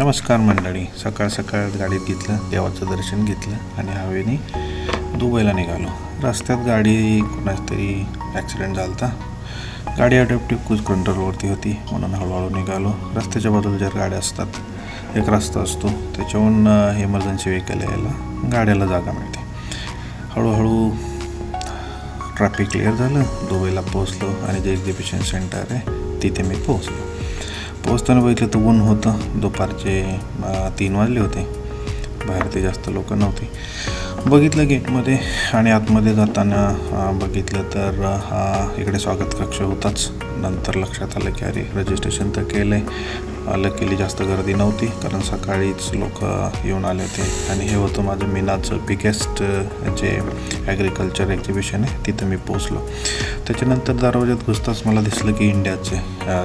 नमस्कार मंडळी. सकाळ सकाळ गाडीत घेतलं देवाचं दर्शन घेतलं आणि हवेने दुबईला निघालो. रस्त्यात गाडी कोणाच तरी ॲक्सिडेंट झाला होता गाडी अडॅप्टिव्ह क्रूज कंट्रोलवरती होती म्हणून हळूहळू निघालो. रस्त्याच्या बाजूला ज्या गाड्या असतात एक रस्ता असतो. त्याच्याहून इमर्जन्सी व्हेकल यायला गाड्याला जागा मिळते. हळूहळू ट्रॅफिक क्लिअर झालं. दुबईला पोहोचलो आणि जे एक्झिबिशन सेंटर आहे तिथे मी पोहोचलो. पोहोचताना बघितलं तर ऊन होतं. दुपारचे तीन वाजले होते. बाहेर ते जास्त लोक नव्हती. बघितलं गेटमध्ये आणि आतमध्ये जाताना बघितलं तर हा इकडे स्वागत कक्ष होताच. नंतर लक्षात आलं की अरे रजिस्ट्रेशन तर केलं आहे लकीली जास्त गर्दी नव्हती कारण सकाळीच लोक येऊन आले होते. आणि हे होतं माझं मीनाचं बिगेस्ट जे ॲग्रिकल्चर एक्झिबिशन आहे तिथं मी पोचलो त्याच्यानंतर दरवाज्यात घुसताच मला दिसलं की इंडियाचे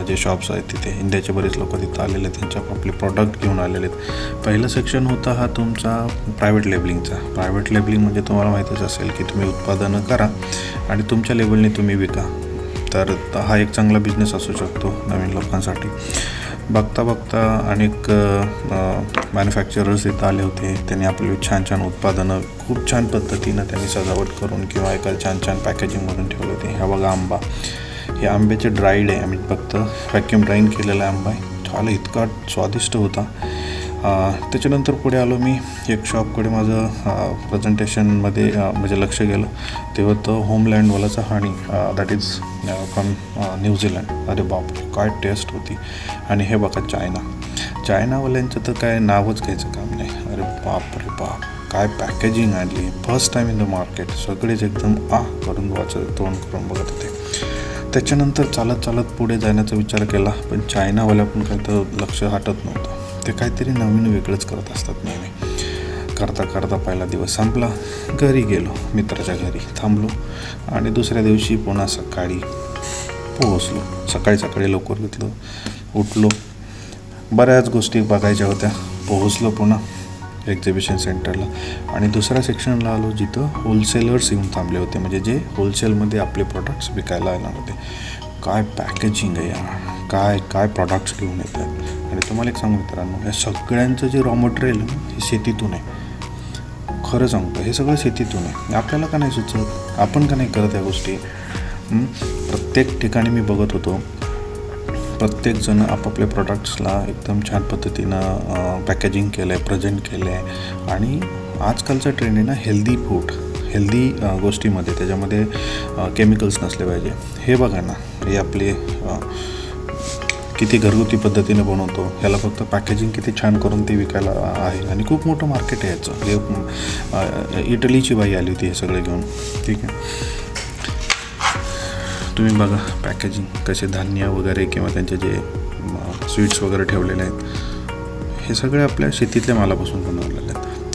जे शॉप्स आहेत तिथे इंडियाचे बरेच लोक तिथं आलेले आहेत त्यांच्या आपले प्रॉडक्ट घेऊन आलेले आहेत. पहिलं सेक्शन होता हा तुमचा प्रायव्हेट लेबलिंगचा प्रायव्हेट लेबलिंग म्हणजे तुम्हाला माहितीच असेल की तुम्ही उत्पादनं करा आणि तुमच्या लेबलने तुम्ही विका. तर हा एक चांगला बिझनेस असू शकतो नवीन लोकांसाठी. बघता बघता अनेक मॅन्युफॅक्चरर्स इथं आले होते. त्यांनी आपली छान छान उत्पादनं खूप छान पद्धतीनं त्यांनी सजावट करून किंवा एका छान छान पॅकेजिंगमधून ठेवले होते. ह्या बघा आंबा. हे आंब्याचे ड्राईड आहे. आम्ही फक्त व्हॅक्युम ड्राईन केलेला आंबा आहे. छान इतका स्वादिष्ट होता. त्याच्यानंतर पुढे आलो मी एक शॉपकडे माझं प्रेझेंटेशनमध्ये म्हणजे लक्ष गेलं. तेव्हा तो होमलँडवालाचा हाणी दॅट इज फ्रॉम न्यूझीलंड अरे बाप काय टेस्ट होती. आणि हे बघा चायना चायनावाल्यांचं तर काय नावच घ्यायचं काम नाही. अरे बाप रे बाप काय पॅकेजिंग आणली. First time in the market सगळेच एकदम आ करून वाचत तोंड करून बघत होते. त्याच्यानंतर चालत चालत पुढे जाण्याचा विचार केला. पण चायनावाल्या पण काय तर लक्ष हटत नव्हतं. ते काहीतरी नवीन वेगळंच करत असतात नेहमी. करता करता पहिला दिवस संपला घरी गेलो मित्राच्या घरी थांबलो आणि दुसऱ्या दिवशी पुन्हा सकाळी पोहोचलो. सकाळी सकाळी लवकर घेतलं उठलो. बऱ्याच गोष्टी बघायच्या होत्या. पोहोचलो पुन्हा एक्झिबिशन सेंटरला आणि दुसऱ्या सेक्शनला आलो जिथं होलसेलर्स येऊन थांबले होते. म्हणजे जे होलसेलमध्ये आपले प्रोडक्ट्स विकायला येणार होते. काय पॅकेजिंग आहे यार? काय काय प्रॉडक्ट्स घेऊन येतात? आणि तुम्हाला एक सांगू मित्रांनो या सगळ्यांचं जे रॉ मटेरियल हे शेतीतून आहे. खरं सांगतो हे सगळं शेतीतून आहे. आपल्याला का नाही सुचत? आपण का नाही करत या गोष्टी? प्रत्येक ठिकाणी मी बघत होतो. प्रत्येकजण आपापल्या प्रॉडक्ट्सला एकदम छान पद्धतीनं पॅकेजिंग केलं आहे प्रेझेंट केलं आहे आणि आजकालचा ट्रेंड आहे ना हेल्दी फूड हेल्दी गोष्टीमध्ये. त्याच्यामध्ये केमिकल्स नसले पाहिजे. हे बघा ना हे आपले किती घरगुती पद्धतीने बनवतो ह्याला फक्त पॅकेजिंग किती छान करून ते विकायला आहे. आणि खूप मोठं मार्केट आहे याचं. हे इटलीची बाई आली होती हे सगळे घेऊन. ठीक आहे? तुम्ही बघा पॅकेजिंग कसे धान्य वगैरे किंवा त्यांचे जे स्वीट्स वगैरे ठेवलेले आहेत. हे सगळे आपल्या शेतीतल्या मालापासून बनवलेले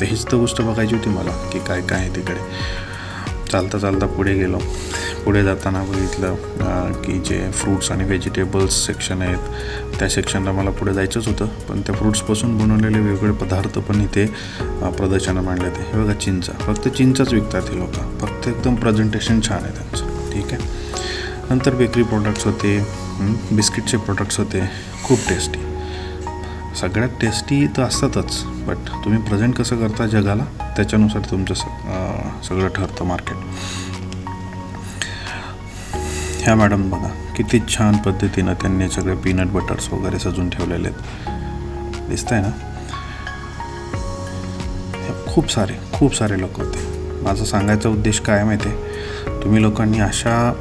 तर हीच तर गोष्ट बघायची होती मला की काय काय आहे तिकडे. चालता चालता पुढे गेलो. पुढे जाताना बघितलं की जे फ्रूट्स आणि व्हेजिटेबल्स सेक्शन आहेत त्या सेक्शनला मला पुढे जायचंच होतं. पण त्या फ्रूट्सपासून बनवलेले वेगवेगळे पदार्थ पण इथे प्रदर्शनं मांडले होते. हे बघा चिंचा. फक्त चिंचाच विकतात हे लोक. फक्त एकदम प्रेझेंटेशन छान आहे त्यांचं. ठीक आहे? नंतर बेकरी प्रोडक्ट्स होते बिस्किटचे प्रोडक्ट्स होते. खूप टेस्टी सगळ्यात टेस्टी तर असतातच बट तुम्ही प्रेझेंट कसं करता जगाला त्याच्यानुसार तुमचं सग सगळं ठरतं मार्केट ह्या मॅडम बघा किती छान पद्धतीनं त्यांनी सगळे पीनट बटर्स वगैरे सजून ठेवलेले आहेत. दिसत आहे ना खूप सारे खूप सारे लोक होते. माझा सांगायचा उद्देश काय माहिती आहे तुम्ही लोकांनी अशा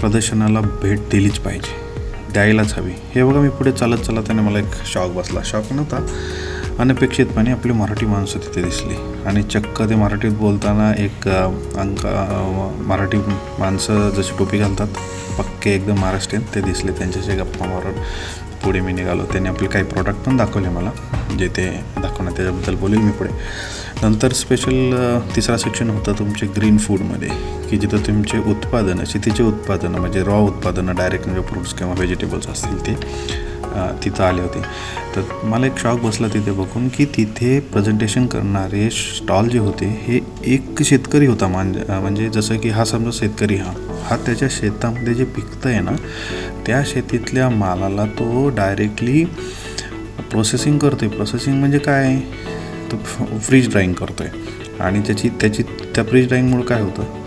प्रदर्शनाला भेट दिलीच पाहिजे. द्यायलाच हवी. हे बघा मी पुढे चालत चालत त्याने मला एक शॉक बसला. शॉक नव्हता. अनपेक्षितपणे आपली मराठी माणसं तिथे दिसली. आणि चक्क ते मराठीत बोलताना एक अंक मराठी माणसं जशी टोपी घालतात पक्के एकदम महाराष्ट्रीयन ते दिसले त्यांच्याशी गप्पा मारून. पुढे मी निघालो. त्यांनी आपले काही प्रॉडक्ट पण दाखवले मला जे ते दाखवणार त्याच्याबद्दल बोलेल मी पुढे. नंतर स्पेशल तिसरा सेक्शन होता तुमचे ग्रीन फूडमध्ये की जिथं तुमचे उत्पादनं शेतीचे उत्पादनं म्हणजे रॉ उत्पादनं डायरेक्ट म्हणजे फ्रूट्स किंवा व्हेजिटेबल्स असतील ते तिथं आले होते. तर मला एक शॉक बसला तिथे बघून की तिथे प्रेझेंटेशन करणारे स्टॉल जे होते हे एक शेतकरी होता मान म्हणजे जसं की हा समजा शेतकरी हा हा त्याच्या शेतामध्ये जे पिकतं आहे ना त्या शेतीतल्या मालाला तो डायरेक्टली प्रोसेसिंग करतो आहे प्रोसेसिंग म्हणजे काय? तो फ्रीज ड्राईंग करतो आहे आणि त्याची त्याची त्या फ्रीज ड्राईंगमुळे काय होतं?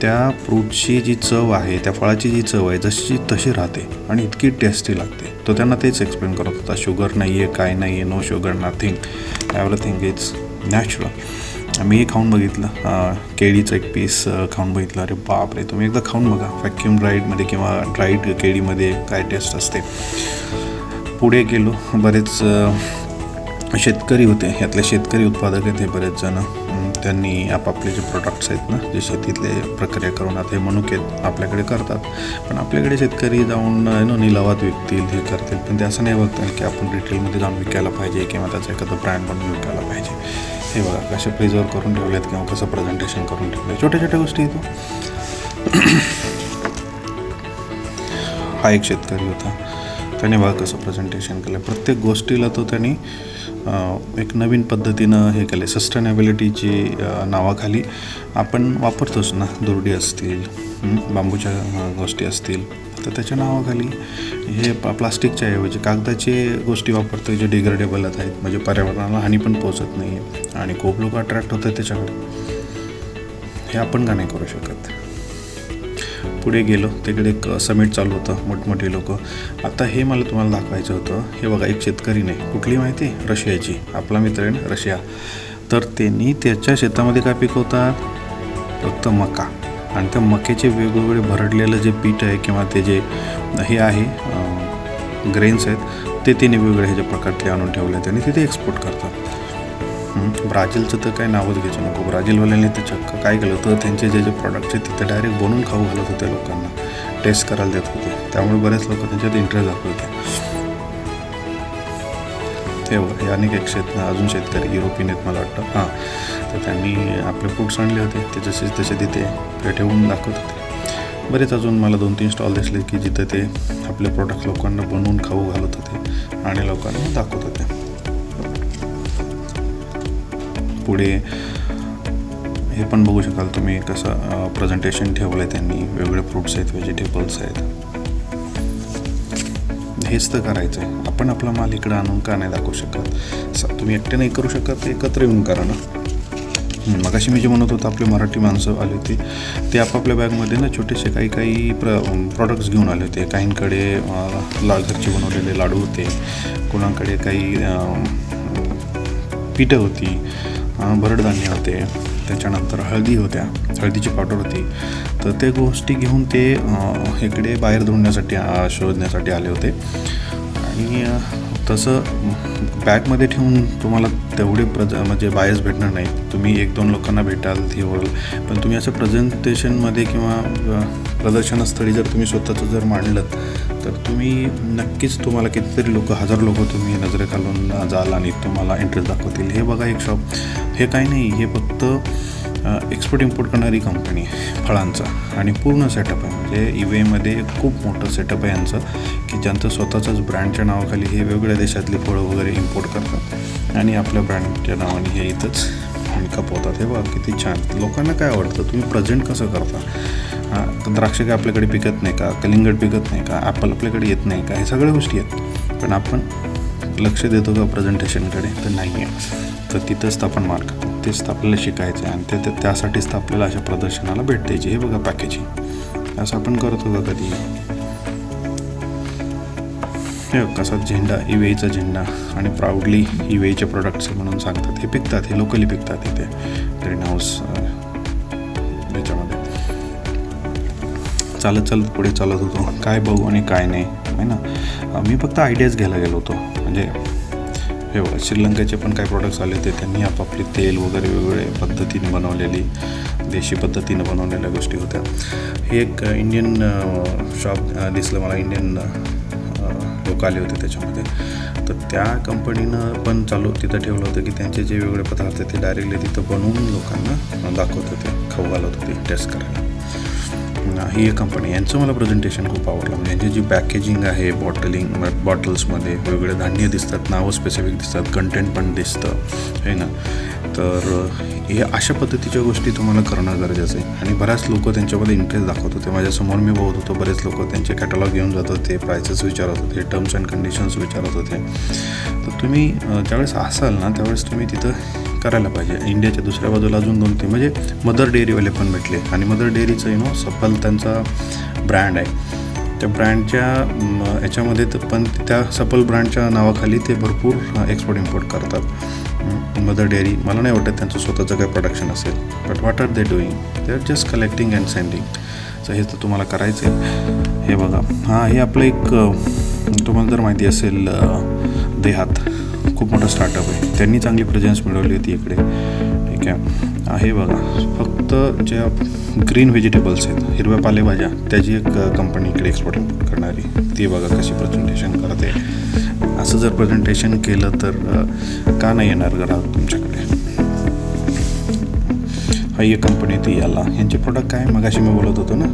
त्या फ्रूटची जी चव आहे त्या फळाची जी चव आहे जशी तशी राहते आणि इतकी टेस्टी लागते. तो त्यांना तेच एक्सप्लेन करत होता. शुगर नाही आहे काय नाही आहे no sugar nothing everything is natural मी खाऊन बघितलं. केळीचं एक पीस खाऊन बघितलं. अरे बापरे तुम्ही एकदा खाऊन बघा. व्हॅक्युम ड्राईडमध्ये किंवा ड्राईड केळीमध्ये काय टेस्ट असते. पुढे गेलो. बरेच शेतकरी होते. यातले शेतकरी उत्पादक आहेत हे बरेच जण. त्यांनी आपापले जे प्रोडक्ट्स आहेत ना जे शेतीतले प्रक्रिया करून आता हे मनुके आपल्याकडे करतात. पण आपल्याकडे शेतकरी जाऊन नो निलावात विकतील हे करतील. पण ते असं नाही बघतात की आपण रिटेलमध्ये जाऊन विकायला पाहिजे किंवा त्याचा एखादं ब्रँड बनवून विकायला पाहिजे. हे बघा कसे प्रिझर्व करून ठेवलेत किंवा कसं प्रेझेंटेशन करून ठेवलं छोट्या छोट्या गोष्टी येतो हो. हा. एक शेतकरी होता. त्याने बघा कसं प्रेझेंटेशन केलं प्रत्येक गोष्टीला तो त्यांनी एक नवीन पद्धतीनं हे केलं सस्टेनेबिलिटीची नावाखाली आपण वापरतोच ना. दुर्डी असतील बांबूच्या गोष्टी असतील. तर त्याच्या नावाखाली हे प प्लास्टिकच्या ऐवजी कागदाचे गोष्टी वापरतो जे डिग्रेडेबल आहेत. म्हणजे पर्यावरणाला हानी पण पोचत नाही आहे आणि खूप लोक अट्रॅक्ट होतात त्याच्याकडे हे आपण का नाही करू शकत? पुढे गेलो तिकडे एक समिट चालू होतं मोठमोठी लोक. आता हे मला तुम्हाला दाखवायचं होतं. हे बघा एक शेतकरी नाही. कुठली माहिती? आहे? रशियाची. आपला मित्र आहे ना रशिया. तर त्यांनी त्याच्या शेतामध्ये काय पिकवतात? फक्त मका. आणि त्या मक्याचे वेगवेगळे भरडलेलं जे पीठ आहे किंवा ते जे हे आहे ग्रेन्स आहेत ते तिने वेगवेगळे ह्याच्या प्रकारचे आणून ठेवले आहेत आणि तिथे एक्सपोर्ट करतात. ब्राझीलचं तर काही नावच घ्यायचं नको. ब्राझीलवाल्यांनी ते चक्क काय केलं होतं? त्यांचे जे जे प्रॉडक्ट्स आहेत तिथे डायरेक्ट बनवून खाऊ घालत होते लोकांना. टेस्ट करायला देत होते. त्यामुळे बरेच लोक त्यांच्यात इंटरेस्ट दाखवत होते. ते हे अनेक एक शेत अजून शेतकरी युरोपियन आहेत मला वाटतं. हां. तर त्यांनी आपले फ्रूट्स आणले होते. ते जसे तसे तिथे ठेवून दाखवत होते. बरेच अजून मला दोन तीन स्टॉल दिसले की जिथे ते आपले प्रोडक्ट लोकांना बनवून खाऊ घालत होते आणि लोकांना दाखवत होते. पुढे हे पण बघू शकाल तुम्ही कसं प्रेझेंटेशन ठेवलं आहे त्यांनी. वेगवेगळे फ्रुट्स आहेत व्हेजिटेबल्स आहेत. हेच तर करायचं आहे आपण आपला माल इकडं आणून का नाही दाखवू शकत? तुम्ही एकटे नाही करू शकत एकत्र येऊन करा ना. मगाशी मी जे म्हणत होतं आपले मराठी माणसं आले होते ते आपापल्या बॅगमध्ये ना छोटेसे काही काही प्र प्रॉडक्ट्स घेऊन आले होते. काहींकडे अं, ला घरचे बनवलेले लाडू होते कोणाकडे काही पिठं होती भरडधान्य होते त्याच्यानंतर हळदी होत्या हळदीची पावडर होती. तर ते गोष्टी घेऊन ते इकडे बाहेर धुण्यासाठी शोधण्यासाठी आले होते. आणि तसं बॅगमध्ये ठेवून तुम्हाला तेवढे प्रज म्हणजे बायस भेटणार नाही. तुम्ही एक दोन लोकांना भेटाल ती होईल पण तुम्ही असं प्रेझेंटेशनमध्ये किंवा प्रदर्शनस्थळी जर तुम्ही स्वतःचं जर मांडलं तर तुम्ही नक्कीच तुम्हाला कितीतरी लोक हजार लोक तुम्ही नजरे घालून जाल आणि तुम्हाला इंटरेस्ट दाखवतील. हे बघा एक शॉप हे काही नाही. हे फक्त एक्सपोर्ट इम्पोर्ट करणारी कंपनी आहे फळांचा. आणि पूर्ण सेटअप आहे. म्हणजे इवेमध्ये खूप मोठं सेटअप आहे यांचं की ज्यांचं स्वतःचंच ब्रँडच्या नावाखाली हे वेगवेगळ्या देशातली फळं वगैरे इम्पोर्ट करतात. आणि आपल्या ब्रँडच्या नावाने हे इथंच खपवतात. हे बघा किती छान. लोकांना काय आवडतं? तुम्ही प्रेझेंट कसं करता? हां द्राक्ष काय आपल्याकडे पिकत नाही का? कलिंगड पिकत नाही का? ॲपल आपल्याकडे येत नाही का? हे सगळ्या गोष्टी आहेत. पण आपण लक्ष देतो का प्रेझेंटेशनकडे तर नाही आहे तर तिथंच तर आपण मार्क तेच तर आपल्याला शिकायचं आहे आणि ते त्यासाठीच तर आपल्याला अशा प्रदर्शनाला भेट द्यायची. हे बघा पॅकेजिंग असं आपण करतो का कधी. हे बघ, कसा झेंडा इवेईचा झेंडा आणि प्राऊडली इवेईचे प्रोडक्ट्स म्हणून सांगतात. हे पिकतात हे लोकली पिकतात इथे. ग्रीन हाऊस याच्यामध्ये. चालत चालत पुढे चालत होतो. काय बघू आणि काय नाही. आहे ना? मी फक्त आयडियाज घ्यायला गेलो होतो. म्हणजे हे बघा श्रीलंकेचे पण काही प्रोडक्ट्स आले होते त्यांनी आपापले तेल वगैरे वेगवेगळे पद्धतीने बनवलेली देशी पद्धतीनं बनवलेल्या गोष्टी होत्या. हे एक इंडियन शॉप दिसलं मला इंडियन लोक आले होते त्याच्यामध्ये. तर त्या कंपनीनं पण चालू तिथं ठेवलं होतं की त्यांचे जे वेगवेगळे पदार्थ आहेत ते डायरेक्टली तिथं बनवून लोकांना दाखवत होते खाऊ घालत होते टेस्ट करायला. ही एक कंपनी यांचं मला प्रेझेंटेशन खूप आवडलं. म्हणजे यांची जी पॅकेजिंग आहे बॉटलिंग बॉटल्समध्ये वेगवेगळे धान्य दिसतात नावं स्पेसिफिक दिसतात कंटेंट पण दिसतं आहे ना? तर हे अशा पद्धतीच्या गोष्टी तुम्हाला करणं गरजेचं आहे. आणि बऱ्याच लोक त्यांच्यामध्ये इंटरेस्ट दाखवत होते माझ्यासमोर मी बघत होतो. बरेच लोक त्यांचे कॅटलॉग घेऊन जात होते प्रायसेस विचारत होते टर्म्स अँड कंडिशन्स विचारत होते. तर तुम्ही ज्यावेळेस असाल ना त्यावेळेस तुम्ही तिथं करायला पाहिजे. इंडियाच्या दुसऱ्या बाजूला अजून दोन तीन. म्हणजे मदर डेअरीवाले पण भेटले. आणि मदर डेअरीचं यु नो सफल त्यांचा ब्रँड आहे. त्या ब्रँडच्या याच्यामध्ये तर पण त्या सफल ब्रँडच्या नावाखाली ते भरपूर एक्सपोर्ट इम्पोर्ट करतात. मदर डेअरी मला नाही वाटत त्यांचं स्वतःचं काही प्रोडक्शन असेल. But what are they doing they are just collecting and sending so हे तर तुम्हाला करायचं आहे. हे बघा. हां हे आपलं एक तुम्हाला जर माहिती असेल देहात. खूप मोठा स्टार्टअप आहे. त्यांनी चांगली प्रेझेन्स मिळवली होती इकडे. ठीक आहे. आहे हे बघा फक्त ज्या ग्रीन व्हेजिटेबल्स आहेत हिरव्या पालेभाज्या त्याची एक कंपनी इकडे एक्सपोर्ट इम्पोर्ट करणारी. ती बघा कशी प्रेझेंटेशन करते. असं जर प्रेझेंटेशन केलं तर का नाही येणार ग्राहक तुमच्याकडे? हा एक कंपनी ती याला यांचे प्रोडक्ट काय? मगाशी मी बोलत होतो ना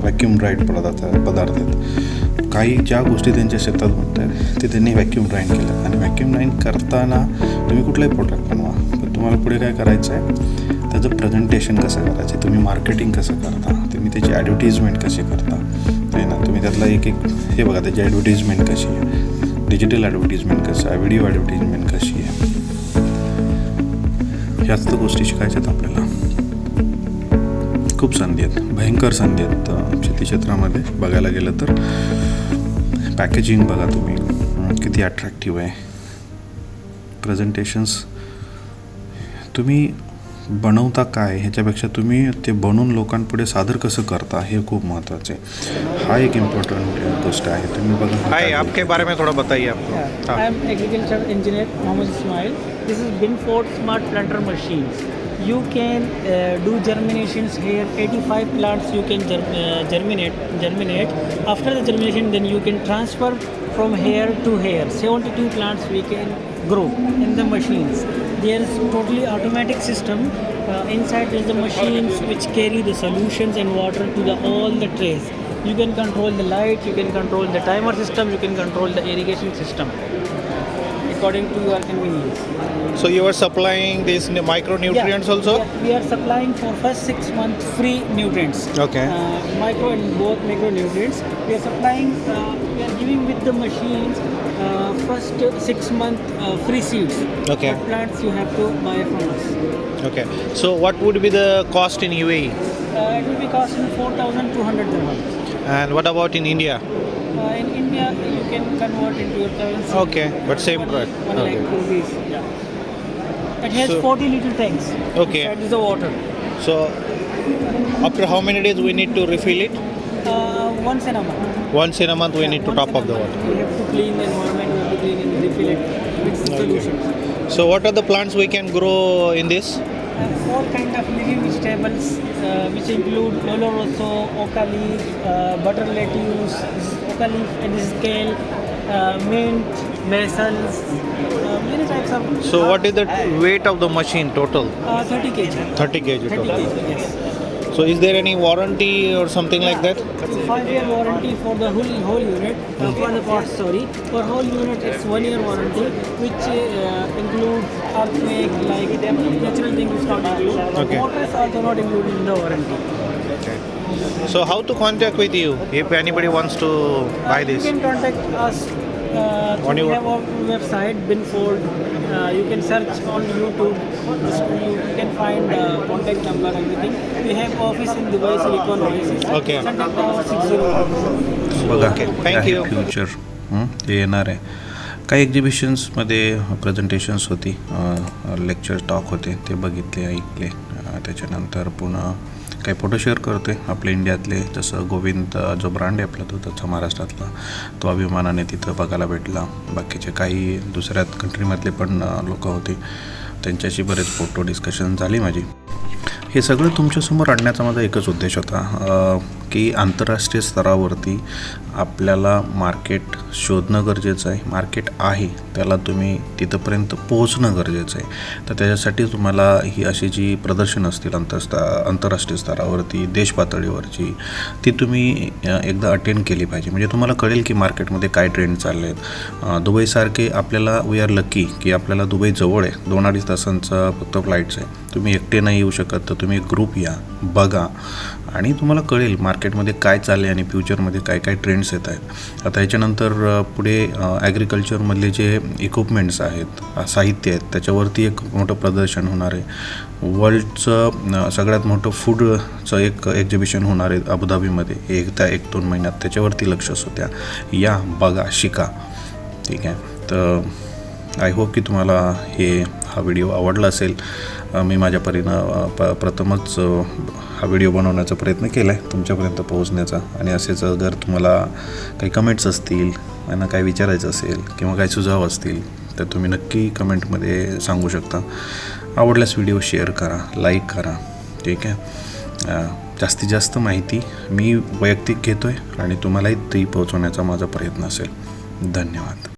व्हॅक्यूम ड्राईड पदार्थ पदार्थ आहेत. काही ज्या गोष्टी त्यांच्या शेतात बनत आहेत ते त्यांनी व्हॅक्यूम ग्राइंड केलं. आणि व्हॅक्यूम ग्राइंड करताना तुम्ही कुठलाही प्रोडक्ट बनवा पण तुम्हाला पुढे काय करायचं आहे त्याचं प्रेझेंटेशन कसं करायचं? तुम्ही मार्केटिंग कसं करता? तुम्ही त्याची ॲडव्हर्टिजमेंट कशी करता? आहे ना? तुम्ही त्यातला एक एक हे बघा त्याची ॲडव्हर्टिजमेंट कशी आहे? डिजिटल ॲडव्हर्टिजमेंट कसं आहे? व्हिडिओ ॲडव्हर्टिजमेंट कशी आहे? ह्याच तर गोष्टी शिकायच्यात आपल्याला. खूप संधी आहेत. भयंकर संधी आहेत शेती क्षेत्रामध्ये. बघायला गेलं तर. पॅकेजिंग बघा तुम्ही. किती अट्रॅक्टिव्ह आहे. प्रेझेंटेशन्स तुम्ही बनवता काय? ह्याच्यापेक्षा तुम्ही ते बनवून लोकांपुढे सादर कसं करता? हे खूप महत्त्वाचं आहे. हा एक इम्पॉर्टंट गोष्ट आहे. तुम्ही बघा. हा आपके बारे में थोड़ा बताइए आपको. हाँ. Mohammed Ismail. This is Binford Smart Planter machines. You can uh, do germinations here. 85 plants you can germ- uh, germinate. Germinate. After the germination, then you can transfer from here to here. 72 plants we can grow in the machines. There is totally automatic system. Uh, inside is the machines which carry the solutions and water to the all the trays. You can control the light. You can control the timer system. You can control the irrigation system according to your convenience. So you are supplying these micronutrients Yeah, also? yeah, we are supplying for first six months free nutrients. Okay. Uh, micro and both micronutrients. We are supplying. Uh, we are giving with the machines uh, first six month uh, free seeds. Okay. For plants you have to buy from us. Okay. So what would be the cost in UAE? Uh, it will be costing four thousand two hundred dirhams. And what about in India? Uh, in India, you can convert into your currency. Okay, but same price. One Okay. lakh rupees. Yeah. It has So- 40 little tanks. Okay. That is the water. So after how many days we need to refill it? Uh, once in a month. Once in a month we Yeah, need to top up the water. We have to clean the environment. We have to clean and refill it with the Okay. solutions. So what are the plants we can grow in this? Uh, all kind of leafy vegetables, uh, which include oloroso, oca leaf, uh, butter lettuce, this is and this uh, mint, uh, many types of. So what is the weight of the machine total? Uh, 30 kg. 30 kg 30 total. kg, yes. So is there any warranty or something like that? It's a five-year warranty for the whole whole unit. Uh, for the parts, sorry, for whole unit it's one-year warranty, which uh, includes earthquake, like natural things which not included. Okay. Motors also not included in the warranty. So how to contact with you if anybody wants to buy Uh, this? You can contact us. Uh, On we your- have our website Binfold. Uh, you can search on YouTube. Just you can find uh, contact number everything. We have office in Dubai Silicon Oasis. Okay. Contact our 601. बघा Okay, thank हे आहे you. Future हं, ते येणार आहे काही एक्झिबिशन्समध्ये presentations होती लेक्चर टॉक होते ते बघितले ऐकले अ, त्याच्यानंतर पुन्हा काही फोटो शेअर करते आपले इंडियातले जसं गोविंद जो ब्रँड आहे आपला तो त्याचा महाराष्ट्रातला तो अभिमानाने तिथं बघायला भेटला. बाकीचे काही दुसऱ्या कंट्रीमधले पण लोक होते. त्यांच्याशी बरेच फोटो डिस्कशन झाली माझी. हे सगळं तुमच्यासमोर आणण्याचा माझा एकच उद्देश होता. की आंतरराष्ट्रीय स्तरावरती आपल्याला मार्केट शोधणं गरजेचं आहे. मार्केट आहे त्याला तुम्ही तिथंपर्यंत पोहोचणं गरजेचं आहे. तर त्याच्यासाठी तुम्हाला ही अशी जी प्रदर्शन असतील अंतरस्ता आंतरराष्ट्रीय स्तरावरती देश पातळीवरची ती तुम्ही एकदा अटेंड केली पाहिजे. म्हणजे तुम्हाला कळेल की मार्केटमध्ये काय ट्रेंड चालले आहेत दुबईसारखे आपल्याला वी आर लकी की आपल्याला दुबई जवळ आहे. दोन अडीच तासांचा फक्त फ्लाईट्स आहे. तुम्ही एकटे नाही येऊ शकत तर तुम्ही एक ग्रुप या बघा. आणि तुम्हाला कळेल मार्केटमध्ये काय चालले आणि फ्युचरमध्ये काय काय ट्रेंड्स येत आहेत. आता याच्यानंतर पुढे ॲग्रिकल्चरमधले जे इक्विपमेंट्स आहेत साहित्य आहेत त्याच्यावरती एक मोठं प्रदर्शन होणार आहे. वर्ल्डचं सगळ्यात मोठं फूडचं एक एक्झिबिशन होणार आहे अबुधाबीमध्ये एकदा एक दोन महिन्यात. त्याच्यावरती लक्ष असू द्या. या बघा शिका. ठीक आहे? तर आय होप की तुम्हाला हे हा व्हिडिओ आवडला असेल मी माझ्या परीनं प प्रथमच हा व्हिडिओ बनवण्याचा प्रयत्न केला आहे तुमच्यापर्यंत पोहोचण्याचा. आणि असेच जर तुम्हाला काही कमेंट्स असतील यांना काय विचारायचं असेल किंवा काही सुझाव असतील तर तुम्ही नक्की कमेंटमध्ये सांगू शकता. आवडल्यास व्हिडिओ शेअर करा लाईक करा ठीक आहे? जास्तीत जास्त माहिती मी वैयक्तिक घेतो आहे आणि तुम्हालाही ती पोहोचवण्याचा माझा प्रयत्न असेल. धन्यवाद.